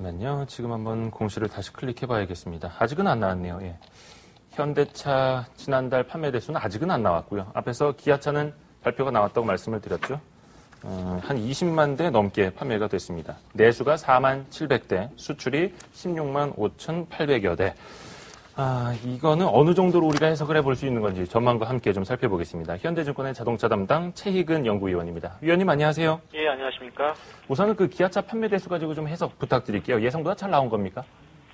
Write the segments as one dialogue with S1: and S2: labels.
S1: 잠시만요. 지금 한번 공시를 다시 클릭해 봐야겠습니다. 아직은 안 나왔네요. 예. 현대차 지난달 판매 대수는 아직은 안 나왔고요. 앞에서 기아차는 발표가 나왔다고 말씀을 드렸죠. 어, 한 20만 대 넘게 판매가 됐습니다. 내수가 4만 700대, 수출이 16만 5,800여 대. 아, 이거는 어느 정도로 우리가 해석을 해볼 수 있는 건지 전망과 함께 좀 살펴보겠습니다. 현대증권의 자동차 담당 최희근 연구위원입니다. 위원님 안녕하세요.
S2: 예, 안녕하십니까.
S1: 우선은 그 기아차 판매 대수 가지고 좀 해석 부탁드릴게요. 예상보다 잘 나온 겁니까?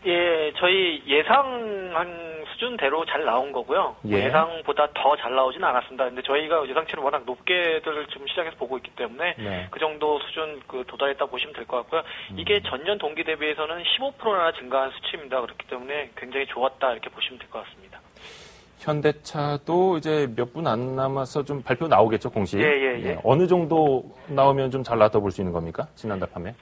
S2: 예, 저희 예상한 수준대로 잘 나온 거고요. 뭐
S1: 예.
S2: 예상보다 더 잘 나오진 않았습니다. 근데 저희가 예상치를 워낙 높게들 지금 시장에서 보고 있기 때문에
S1: 네.
S2: 그 정도 수준 그 도달했다 보시면 될 것 같고요.
S1: 음.
S2: 이게 전년 동기 대비해서는 15%나 증가한 수치입니다. 그렇기 때문에 굉장히 좋았다 이렇게 보시면 될 것 같습니다.
S1: 현대차도 이제 몇 분 안 남아서 좀 발표 나오겠죠, 공식?
S2: 예, 예, 예.
S1: 어느 정도 나오면 좀 잘 나왔다 볼 수 있는 겁니까? 지난달 판매?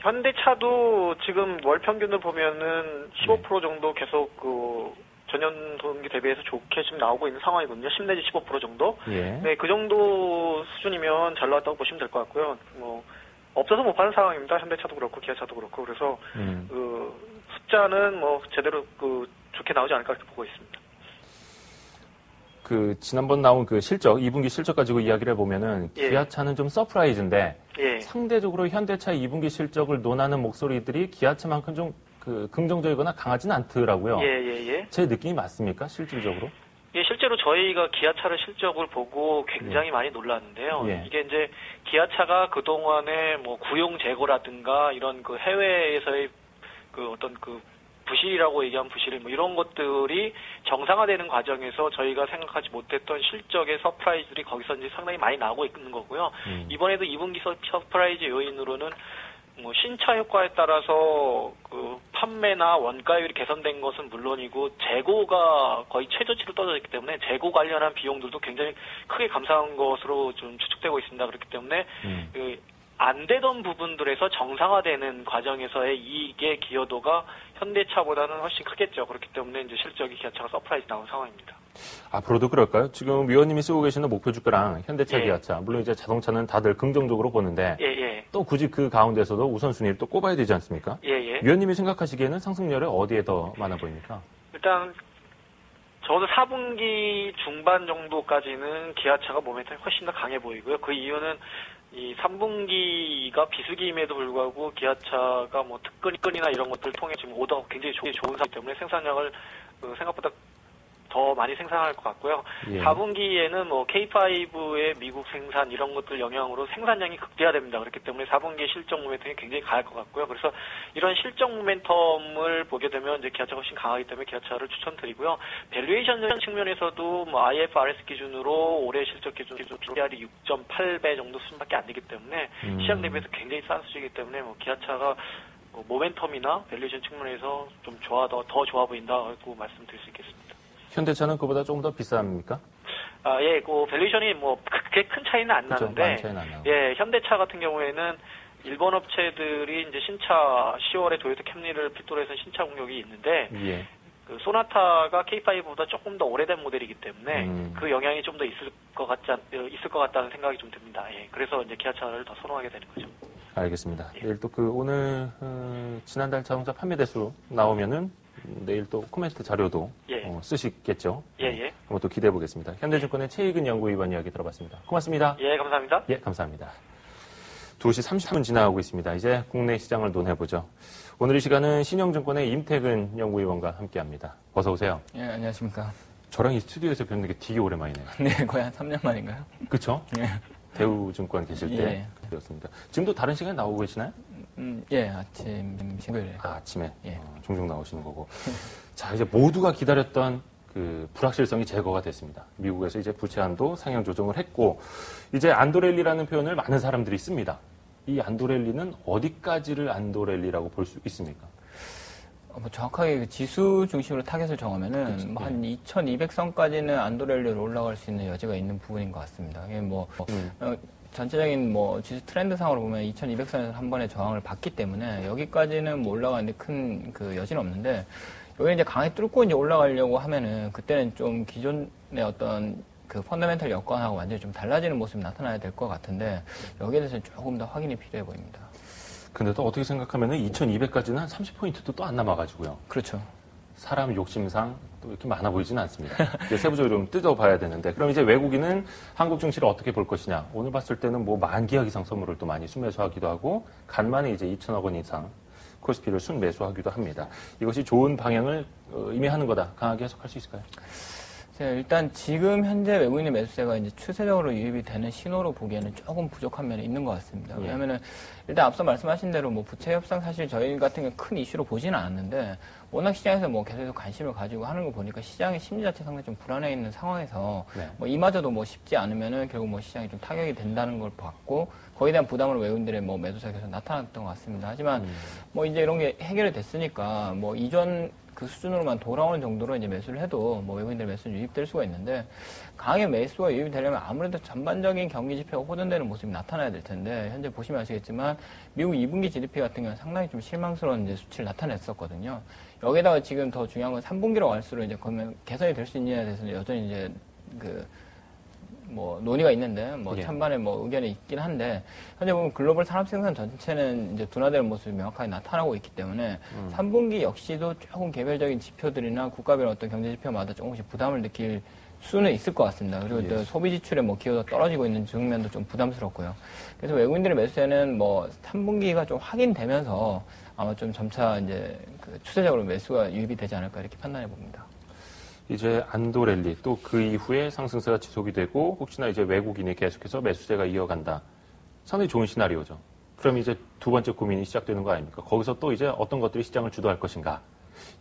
S2: 현대차도 지금 월 평균을 보면은 15%
S1: 네.
S2: 정도 계속 그 전년 동기 대비해서 좋게 지금 나오고 있는 상황이거든요. 10 내지 15% 정도.
S1: 예.
S2: 네, 그 정도 수준이면 잘 나왔다고 보시면 될 것 같고요. 뭐 없어서 못 파는 상황입니다. 현대차도 그렇고 기아차도 그렇고 그래서
S1: 음.
S2: 그 숫자는 뭐 제대로 그 좋게 나오지 않을까 이렇게 보고 있습니다.
S1: 그 지난번 나온 그 실적, 2분기 실적 가지고 이야기를 해보면은
S2: 예.
S1: 기아차는 좀 서프라이즈인데
S2: 예,
S1: 상대적으로 현대차 2분기 실적을 논하는 목소리들이 기아차만큼 좀 그 긍정적이거나 강하진 않더라고요.
S2: 예, 예, 예.
S1: 제 느낌이 맞습니까? 실질적으로?
S2: 예, 실제로 저희가 기아차의 실적을 보고 굉장히 많이 놀랐는데요.
S1: 예.
S2: 이게 이제 기아차가 그동안에 뭐 구용 재고라든가 이런 그 해외에서의 그 어떤 그 부실이라고 얘기한 부실 뭐 이런 것들이 정상화되는 과정에서 저희가 생각하지 못했던 실적의 서프라이즈들이 거기서 이제 상당히 많이 나오고 있는 거고요.
S1: 음.
S2: 이번에도 2분기 서- 서프라이즈 요인으로는 뭐 신차 효과에 따라서 그 판매나 원가율이 개선된 것은 물론이고 재고가 거의 최저치로 떨어져 있기 때문에 재고 관련한 비용들도 굉장히 크게 감소한 것으로 좀 추측되고 있습니다. 그렇기 때문에
S1: 음.
S2: 그안 되던 부분들에서 정상화되는 과정에서의 이익의 기여도가 현대차보다는 훨씬 크겠죠. 그렇기 때문에 이제 실적이 기아차가 서프라이즈 나온 상황입니다.
S1: 앞으로도 그럴까요? 지금 위원님이 쓰고 계시는 목표 주가랑 현대차,
S2: 예.
S1: 기아차, 물론 이제 자동차는 다들 긍정적으로 보는데
S2: 예, 예,
S1: 또 굳이 그 가운데서도 우선순위를 또 꼽아야 되지 않습니까?
S2: 예, 예.
S1: 위원님이 생각하시기에는 상승률이 어디에 더 많아 보입니까?
S2: 일단 저도 4분기 중반 정도까지는 기아차가 모멘텀이 훨씬 더 강해 보이고요. 그 이유는 이 3분기가 비수기임에도 불구하고 기아차가 뭐 특근이나 이런 것들을 통해 지금 오더 굉장히 좋- 좋은 상황 때문에 생산량을 그 생각보다 더 많이 생산할 것 같고요.
S1: 예.
S2: 4분기에는 뭐 K5의 미국 생산 이런 것들 영향으로 생산량이 극대화됩니다. 그렇기 때문에 4분기 실적 모멘텀이 굉장히 강할 것 같고요. 그래서 이런 실적 모멘텀을 보게 되면 이제 기아차가 훨씬 강하기 때문에 기아차를 추천드리고요. 밸류에이션 측면에서도 뭐 IFRS 기준으로 올해 실적 기준으로 PR이 6.8배 정도 수준밖에 안 되기 때문에
S1: 음.
S2: 시장 대비해서 굉장히 싼 수준이기 때문에 뭐 기아차가 뭐 모멘텀이나 밸류에이션 측면에서 좀 좋아 더, 더 좋아 보인다고 말씀드릴 수 있겠습니다.
S1: 현대차는 그보다 조금 더 비쌉니까?
S2: 아, 예, 그 밸류에이션이 뭐 그렇게 큰 차이는 안
S1: 그렇죠.
S2: 나는데
S1: 차이는 안.
S2: 예, 현대차 같은 경우에는 일본 업체들이 이제 신차 10월에 도요타 캠리를 필두로 해서 신차 공격이 있는데
S1: 예.
S2: 그 소나타가 K5보다 조금 더 오래된 모델이기 때문에
S1: 음.
S2: 그 영향이 좀 더 있을 것 같지 않, 어, 있을 것 같다는 생각이 좀 듭니다. 예, 그래서 이제 기아차를 더 선호하게 되는 거죠.
S1: 알겠습니다.
S2: 예.
S1: 내일 또 그 오늘 어, 지난달 자동차 판매 대수 나오면은 내일 또 코멘트 자료도
S2: 예.
S1: 어, 쓰시겠죠?
S2: 예, 예.
S1: 한번 또 기대해 보겠습니다. 현대증권의 최희근 연구위원 이야기 들어봤습니다. 고맙습니다.
S2: 예, 감사합니다.
S1: 예, 감사합니다. 2시 30분 지나가고 있습니다. 이제 국내 시장을 논해보죠. 오늘 이 시간은 신영증권의 임태근 연구위원과 함께합니다. 어서 오세요.
S3: 예, 안녕하십니까.
S1: 저랑 이 스튜디오에서 뵙는 게 되게 오랜만이네요.
S3: 네, 거의 한 3년 만인가요?
S1: 그쵸?
S3: 예.
S1: 대우증권 계실
S3: 예.
S1: 때였습니다. 지금도 다른 시간에 나오고 계시나요?
S3: 음, 예, 아침 신고일에.
S1: 아, 아침에
S3: 예.
S1: 어, 종종 나오시는 거고. 자, 이제 모두가 기다렸던 그 불확실성이 제거가 됐습니다. 미국에서 이제 부채 한도 상향 조정을 했고, 이제 안도렐리라는 표현을 많은 사람들이 씁니다. 이 안도렐리는 어디까지를 안도렐리라고 볼 수 있습니까?
S3: 어, 뭐 정확하게 그 지수 중심으로 타겟을 정하면은
S1: 그쵸,
S3: 뭐한 2,200선까지는 안도렐리로 올라갈 수 있는 여지가 있는 부분인 것 같습니다. 이게 뭐
S1: 음.
S3: 어, 전체적인 뭐 지수 트렌드상으로 보면 2,200선에서 한 번의 저항을 받기 때문에 여기까지는 뭐 올라가는데 큰 그 여지는 없는데 여기 이제 강에 뚫고 이제 올라가려고 하면은 그때는 좀 기존의 어떤 그 펀더멘탈 여건하고 완전히 좀 달라지는 모습이 나타나야 될 것 같은데 여기에 대해서는 조금 더 확인이 필요해 보입니다.
S1: 근데 또 어떻게 생각하면은 2200까지는 한 30포인트도 또 안 남아가지고요.
S3: 그렇죠.
S1: 사람 욕심상 또 이렇게 많아 보이지는 않습니다. 세부적으로 좀 뜯어봐야 되는데 그럼 이제 외국인은 한국 증시를 어떻게 볼 것이냐? 오늘 봤을 때는 뭐 만 기억 이상 선물을 또 많이 순매수하기도 하고 간만에 이제 2천억 원 이상 코스피를 순매수하기도 합니다. 이것이 좋은 방향을 어, 의미하는 거다. 강하게 해석할 수 있을까요?
S3: 네, 일단 지금 현재 외국인의 매수세가 이제 추세적으로 유입이 되는 신호로 보기에는 조금 부족한 면이 있는 것 같습니다.
S1: 예.
S3: 왜냐하면은 일단 앞서 말씀하신 대로 뭐 부채 협상 사실 저희 같은 경우 큰 이슈로 보지는 않았는데 워낙 시장에서 뭐 계속 관심을 가지고 하는 거 보니까 시장의 심리 자체 상당히 좀 불안해 있는 상황에서
S1: 네.
S3: 뭐 이마저도 뭐 쉽지 않으면은 결국 뭐 시장이 좀 타격이 된다는 걸 봤고 거기에 대한 부담으로 외국인들의 뭐 매도세가 계속 나타났던 것 같습니다. 하지만
S1: 음.
S3: 뭐 이제 이런 게 해결이 됐으니까 뭐 이전 그 수준으로만 돌아오는 정도로 이제 매수를 해도 뭐 외국인들 매수 유입될 수가 있는데 강하게 매수가 유입이 되려면 아무래도 전반적인 경기 지표가 호전되는 모습이 나타나야 될 텐데 현재 보시면 아시겠지만 미국 2분기 GDP 같은 경우는 상당히 좀 실망스러운 이제 수치를 나타냈었거든요. 여기다가 지금 더 중요한 건 3분기로 갈수록 이제 그러면 개선이 될 수 있느냐에 대해서는 여전히 이제 그 뭐 논의가 있는데 뭐
S1: 예.
S3: 찬반의 뭐 의견이 있긴 한데 현재 보면 글로벌 산업 생산 전체는 이제 둔화되는 모습이 명확하게 나타나고 있기 때문에
S1: 음.
S3: 3분기 역시도 조금 개별적인 지표들이나 국가별 어떤 경제 지표마다 조금씩 부담을 느낄 수는 있을 것 같습니다. 그리고
S1: 예.
S3: 또 소비 지출의 뭐 기여가 떨어지고 있는 측면도 좀 부담스럽고요. 그래서 외국인들의 매수세는 뭐 3분기가 좀 확인되면서 아마 좀 점차 이제 그 추세적으로 매수가 유입이 되지 않을까 이렇게 판단해 봅니다.
S1: 이제 안도 랠리 또 그 이후에 상승세가 지속이 되고 혹시나 이제 외국인이 계속해서 매수세가 이어간다. 상당히 좋은 시나리오죠. 그럼 이제 두 번째 고민이 시작되는 거 아닙니까? 거기서 또 이제 어떤 것들이 시장을 주도할 것인가?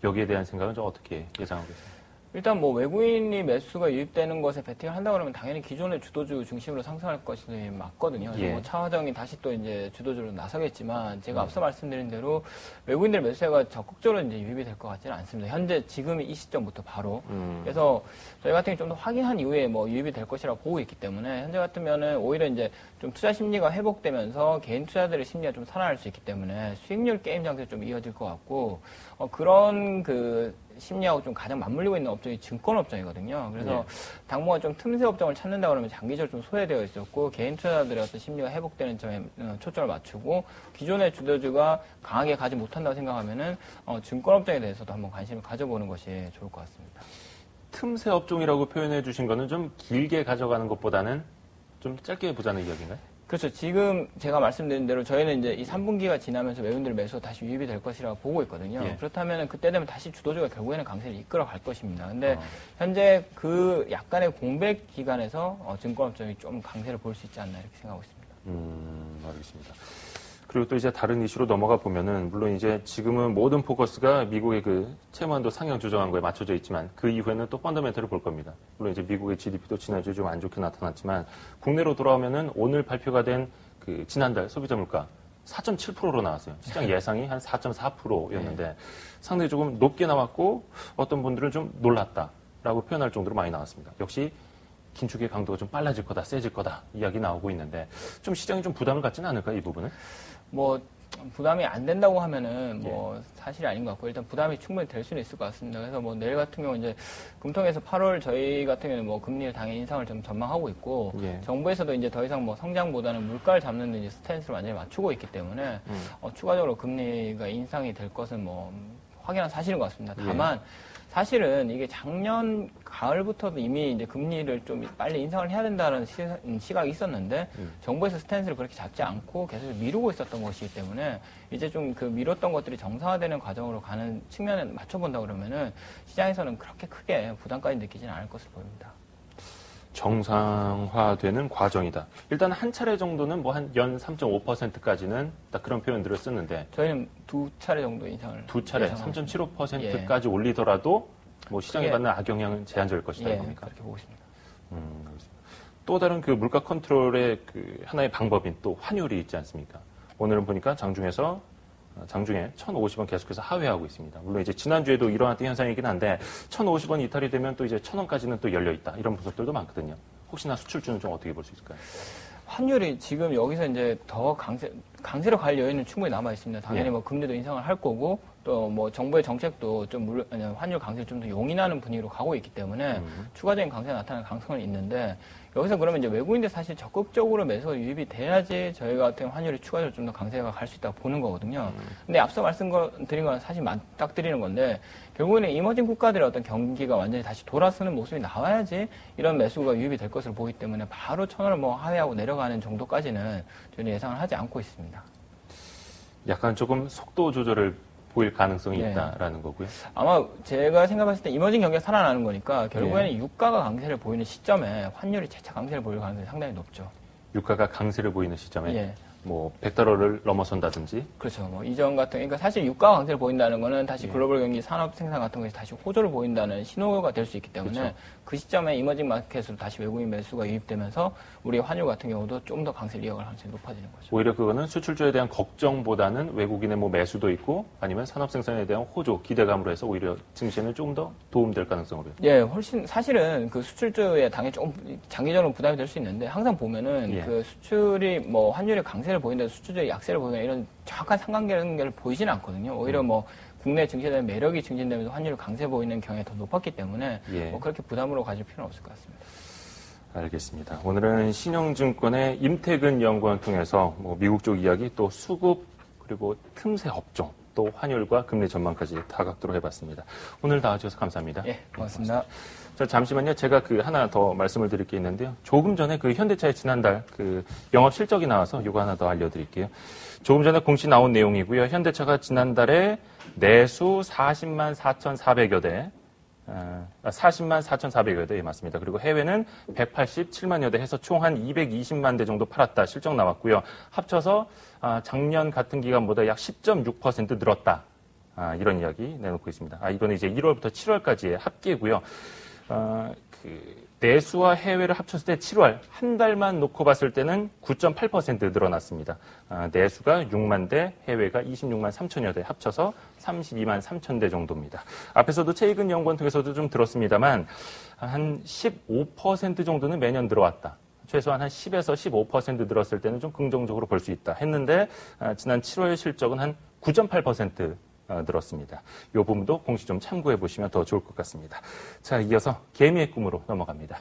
S1: 여기에 대한 생각은 좀 어떻게 예상하고 계세요?
S3: 일단 뭐 외국인이 매수가 유입되는 것에 베팅을 한다 그러면 당연히 기존의 주도주 중심으로 상승할 것이 맞거든요.
S1: 예.
S3: 뭐 차화정이 다시 또 이제 주도주로 나서겠지만 제가
S1: 음.
S3: 앞서 말씀드린 대로 외국인들 매수세가 적극적으로 이제 유입이 될 것 같지는 않습니다. 현재 지금 이 시점부터 바로
S1: 음,
S3: 그래서 저희 같은 경우 좀 더 확인한 이후에 뭐 유입이 될 것이라고 보고 있기 때문에 현재 같으면은 오히려 이제 좀 투자 심리가 회복되면서 개인 투자들의 심리가 좀 살아날 수 있기 때문에 수익률 게임 장세 좀 이어질 것 같고 어, 그런 그 심리하고 좀 가장 맞물리고 있는 업종이 증권 업종이거든요. 그래서
S1: 예.
S3: 당분간 좀 틈새 업종을 찾는다 그러면 장기적으로 좀 소외되어 있었고 개인 투자자들의 어떤 심리가 회복되는 점에 어, 초점을 맞추고 기존의 주도주가 강하게 가지 못한다고 생각하면은 어, 증권 업종에 대해서도 한번 관심을 가져보는 것이 좋을 것 같습니다.
S1: 틈새 업종이라고 표현해 주신 거는 좀 길게 가져가는 것보다는 좀 짧게 보자는 이야기인가요?
S3: 그렇죠. 지금 제가 말씀드린 대로 저희는 이제 이 3분기가 지나면서 외국인들 매수가 다시 유입이 될 것이라고 보고 있거든요.
S1: 예.
S3: 그렇다면 그때 되면 다시 주도주가 결국에는 강세를 이끌어 갈 것입니다. 근데
S1: 어.
S3: 현재 그 약간의 공백 기간에서 어, 증권업종이 좀 강세를 볼 수 있지 않나 이렇게 생각하고 있습니다.
S1: 음, 알겠습니다. 그리고 또 이제 다른 이슈로 넘어가 보면은 물론 이제 지금은 모든 포커스가 미국의 그 채무한도 상향 조정한 거에 맞춰져 있지만 그 이후에는 또 펀더멘털을 볼 겁니다. 물론 이제 미국의 GDP도 지난주에 좀 안 좋게 나타났지만 국내로 돌아오면은 오늘 발표가 된 그 지난달 소비자 물가 4.7%로 나왔어요. 시장 예상이 한 4.4%였는데 상당히 조금 높게 나왔고 어떤 분들은 좀 놀랐다라고 표현할 정도로 많이 나왔습니다. 역시 긴축의 강도가 좀 빨라질 거다, 세질 거다 이야기 나오고 있는데 좀 시장이 좀 부담을 갖지는 않을까 이 부분은?
S3: 뭐 부담이 안 된다고 하면은 뭐
S1: 예.
S3: 사실이 아닌 것 같고 일단 부담이 충분히 될 수는 있을 것 같습니다. 그래서 뭐 내일 같은 경우 이제 금통에서 8월 저희 같은 경우는 뭐 금리를 당연히 인상을 좀 전망하고 있고
S1: 예.
S3: 정부에서도 이제 더 이상 뭐 성장보다는 물가를 잡는 데 이제 스탠스를 완전히 맞추고 있기 때문에
S1: 음.
S3: 어, 추가적으로 금리가 인상이 될 것은 뭐 확연한 사실인 것 같습니다.
S1: 예.
S3: 다만 사실은 이게 작년 가을부터도 이미 이제 금리를 좀 빨리 인상을 해야 된다는 시, 음, 시각이 있었는데
S1: 음.
S3: 정부에서 스탠스를 그렇게 잡지 않고 계속 미루고 있었던 것이기 때문에 이제 좀 그 미뤘던 것들이 정상화되는 과정으로 가는 측면에 맞춰본다 그러면은 시장에서는 그렇게 크게 부담까지 느끼지는 않을 것으로 보입니다.
S1: 정상화되는 과정이다. 일단 한 차례 정도는 뭐 한 연 3.5%까지는 딱 그런 표현들을 쓰는데
S3: 저희는 두 차례 정도 인상을
S1: 두 차례
S3: 예상하고 있습니다.
S1: 3.75%까지 올리더라도 뭐 시장에
S3: 그게-
S1: 받는 악영향은 제한적일 것이다
S3: 예,
S1: 이겁니까?
S3: 그렇게 보고 있습니다.
S1: 음. 또 다른 그 물가 컨트롤의 그 하나의 방법인 또 환율이 있지 않습니까? 오늘은 보니까 장중에서 어, 장중에 1,050원 계속해서 하회하고 있습니다. 물론 이제 지난주에도 일어났던 현상이긴 한데 1,050원 이탈이 되면 또 이제 1,000원까지는 또 열려 있다. 이런 분석들도 많거든요. 혹시나 수출주는 좀 어떻게 볼 수 있을까요?
S3: 환율이 지금 여기서 이제 더 강세, 강세로 갈 여유는 충분히 남아 있습니다. 당연히
S1: 예.
S3: 뭐 금리도 인상을 할 거고 또 뭐 정부의 정책도 좀 물, 아니, 환율 강세를 좀 더 용인하는 분위기로 가고 있기 때문에
S1: 음.
S3: 추가적인 강세가 나타날 가능성은 있는데 여기서 그러면 이제 외국인들 사실 적극적으로 매수가 유입이 돼야지 저희가 같은 환율이 추가적으로 좀 더 강세가 갈 수 있다고 보는 거거든요. 근데 앞서 말씀드린 건 사실 맞닥뜨리는 건데 결국에는 이머징 국가들의 어떤 경기가 완전히 다시 돌아서는 모습이 나와야지 이런 매수가 유입이 될 것으로 보기 때문에 바로 천 원을 뭐 하회하고 내려가는 정도까지는 저는 예상을 하지 않고 있습니다.
S1: 약간 조금 속도 조절을 보일 가능성이
S3: 네.
S1: 있다라는 거고요.
S3: 아마 제가 생각했을 때 이머징 경기가 살아나는 거니까 결국에는
S1: 예.
S3: 유가가 강세를 보이는 시점에 환율이 재차 강세를 보일 가능성이 상당히 높죠.
S1: 유가가 강세를 보이는 시점에
S3: 예.
S1: 뭐 100달러를 넘어선다든지
S3: 그렇죠. 뭐 이전 같은 그러니까 사실 유가 강세를 보인다는 거는 다시
S1: 예.
S3: 글로벌 경기 산업 생산 같은 것이 다시 호조를 보인다는 신호가 될 수 있기 때문에
S1: 그렇죠.
S3: 그 시점에 이머징 마켓으로 다시 외국인 매수가 유입되면서 우리 환율 같은 경우도 좀 더 강세를 이어갈 가능성이 높아지는 거죠.
S1: 오히려 그거는 수출주에 대한 걱정보다는 외국인의 뭐 매수도 있고 아니면 산업 생산에 대한 호조, 기대감으로 해서 오히려 증시에는 조금 더 도움될 가능성으로.
S3: 예, 훨씬 사실은 그 수출주에 당연히 조금 장기적으로 부담이 될 수 있는데 항상 보면은
S1: 예.
S3: 그 수출이 뭐 환율의 강세 를 보인다 수출주의 약세를 보이거나 이런 정확한 상관관계를 보이지는 않거든요. 오히려 뭐 국내 증시에 매력이 증진되면서 환율이 강세 보이는 경향이 더 높았기 때문에
S1: 예.
S3: 뭐 그렇게 부담으로 가질 필요는 없을 것 같습니다.
S1: 알겠습니다. 오늘은 신영증권의 임태근 연구원 통해서 뭐 미국 쪽 이야기 또 수급 그리고 틈새 업종 또 환율과 금리 전망까지 다각도로 해봤습니다. 오늘 나와주셔서 감사합니다.
S3: 예, 고맙습니다.
S1: 자, 잠시만요. 제가 그 하나 더 말씀을 드릴 게 있는데요. 조금 전에 그 현대차의 지난달 그 영업 실적이 나와서 이거 하나 더 알려드릴게요. 조금 전에 공시 나온 내용이고요. 현대차가 지난달에 내수 40만 4,400여 대, 아, 40만 4,400여 대, 예, 맞습니다. 그리고 해외는 187만여 대 해서 총 한 220만 대 정도 팔았다. 실적 나왔고요. 합쳐서 아, 작년 같은 기간보다 약 10.6% 늘었다. 아, 이런 이야기 내놓고 있습니다. 아, 이거는 이제 1월부터 7월까지의 합계고요. 어, 그 내수와 해외를 합쳤을 때 7월 한 달만 놓고 봤을 때는 9.8% 늘어났습니다. 아, 내수가 6만 대, 해외가 26만 3천여 대 합쳐서 32만 3천 대 정도입니다. 앞에서도 최익은 연구원 통해서도 좀 들었습니다만 한 15% 정도는 매년 늘어왔다. 최소한 한 10에서 15% 늘었을 때는 좀 긍정적으로 볼 수 있다 했는데 아, 지난 7월 실적은 한 9.8% 어, 늘었습니다. 이 부분도 공시 좀 참고해 보시면 더 좋을 것 같습니다. 자, 이어서 개미의 꿈으로 넘어갑니다.